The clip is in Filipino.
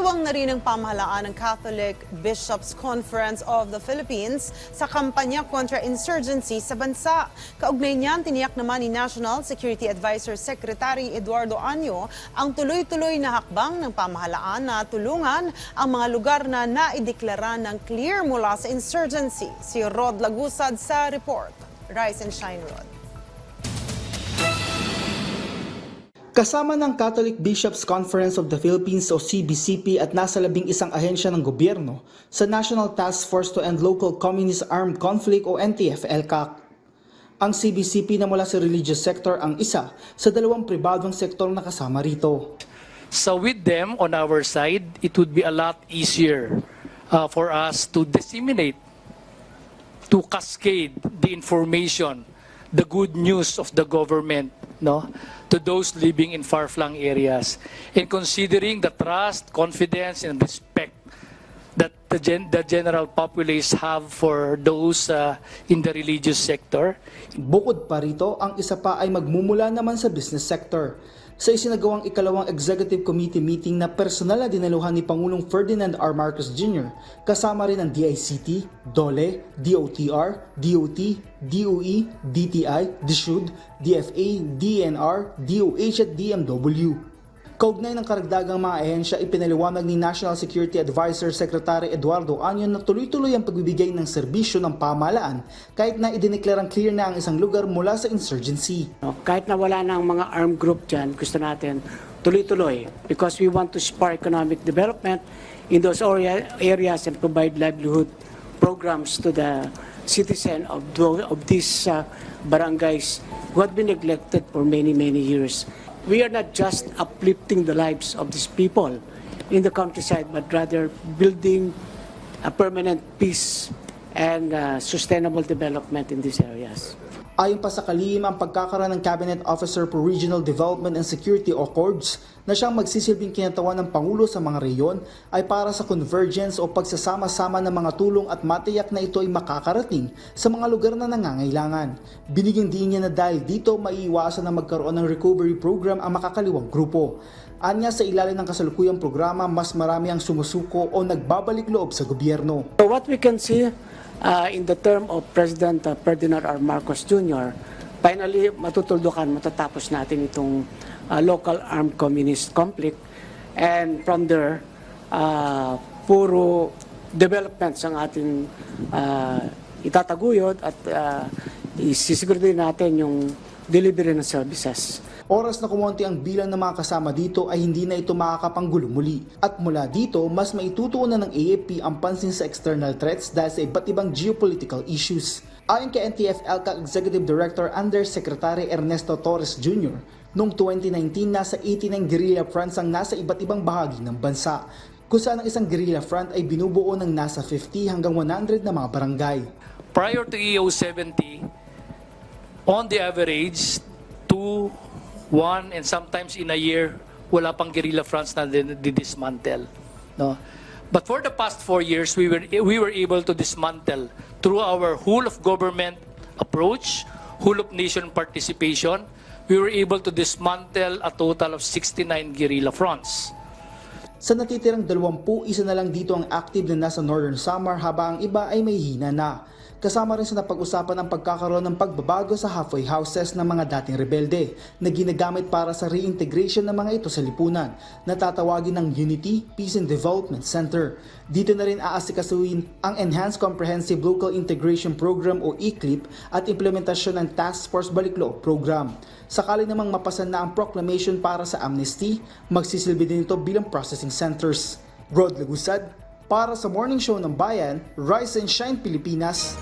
Katuwang na rin ang pamahalaan ng Catholic Bishops Conference of the Philippines sa kampanya kontra insurgency sa bansa. Kaugnay niyan, tiniyak naman ni National Security Advisor Secretary Eduardo Anyo ang tuloy-tuloy na hakbang ng pamahalaan na tulungan ang mga lugar na naideklara ng clear mula sa insurgency. Si Rod Lagusad sa report. Rise and Shine Rod. Kasama ng Catholic Bishops Conference of the Philippines o CBCP at nasa labing isang ahensya ng gobyerno sa National Task Force to End Local Communist Armed Conflict o NTF-ELCAC. Ang CBCP na mula sa religious sector ang isa sa dalawang pribadong sektor na kasama rito. So with them on our side, it would be a lot easier uh, for us to disseminate, to cascade the information, the good news of the government, no, to those living in far-flung areas. And considering the trust, confidence, and respect that the, gen- the general populace have for those uh, in the religious sector, Bukod pa rito, ang isa pa ay magmumula naman sa business sector. Sa isinagawang ikalawang Executive Committee meeting na personal na dinaluhan ni Pangulong Ferdinand R. Marcos Jr., kasama rin ang DICT, DOLE, DOTR, DOT, DOE, DTI, DSUD, DFA, DNR, DOH at DMW. Kaugnay ng karagdagang mga ahensya, ipinaliwanag ni National Security Advisor Secretary Eduardo Anyon na tuloy-tuloy ang pagbibigay ng serbisyo ng pamahalaan kahit na idineklarang clear na ang isang lugar mula sa insurgency. Kahit na wala na ang mga armed group dyan, gusto natin tuloy-tuloy because we want to spur economic development in those area, areas and provide livelihood programs to the citizen of, of these uh, barangays who have been neglected for many, many years. We are not just uplifting the lives of these people in the countryside, but rather building a permanent peace and uh, sustainable development in these areas. Ayon pa sa kalihim ang pagkakaroon ng Cabinet Officer for Regional Development and Security o CORDS na siyang magsisilbing kinatawan ng Pangulo sa mga reyon ay para sa convergence o pagsasama-sama ng mga tulong at matiyak na ito ay makakarating sa mga lugar na nangangailangan. Binigyang diin niya na dahil dito maiiwasan na magkaroon ng recovery program ang makakaliwang grupo. Anya sa ilalim ng kasalukuyang programa, mas marami ang sumusuko o nagbabalik loob sa gobyerno. So what we can see uh, in the term of President uh, Ferdinand R. Marcos Jr., finally matutuldukan, matatapos natin itong uh, local armed communist conflict. And from there, uh, puro developments ang ating uh, itataguyod at uh, isisiguro natin yung delivery ng services. Oras na kumonti ang bilang ng mga kasama dito ay hindi na ito makakapanggulo muli. At mula dito, mas maitutuunan ng AFP ang pansin sa external threats dahil sa iba't ibang geopolitical issues. Ayon kay NTF-ELCA Executive Director Undersecretary Ernesto Torres Jr., noong 2019 nasa 89 guerrilla fronts ang nasa iba't ibang bahagi ng bansa kung saan ang isang guerrilla front ay binubuo ng nasa 50 hanggang 100 na mga barangay. prior to EO 70, on the average, two, one, and sometimes in a year, wala pang guerrilla fronts na didismantle. No? But for the past four years, we were, we were able to dismantle through our whole of government approach, whole of nation participation, we were able to dismantle a total of 69 guerrilla fronts. Sa natitirang 20, isa na lang dito ang active na nasa Northern Samar habang ang iba ay may hina na. Kasama rin sa napag-usapan ang pagkakaroon ng pagbabago sa halfway houses ng mga dating rebelde na ginagamit para sa reintegration ng mga ito sa lipunan na tatawagin ng Unity Peace and Development Center. Dito na rin aasikasuhin ang Enhanced Comprehensive Local Integration Program o ECLIP at implementasyon ng Task Force Balikloob Program. Sakali namang mapasan na ang proclamation para sa amnesty, magsisilbi din ito bilang processing centers. Rod Lagusad, para sa Morning Show ng Bayan, Rise and Shine Pilipinas.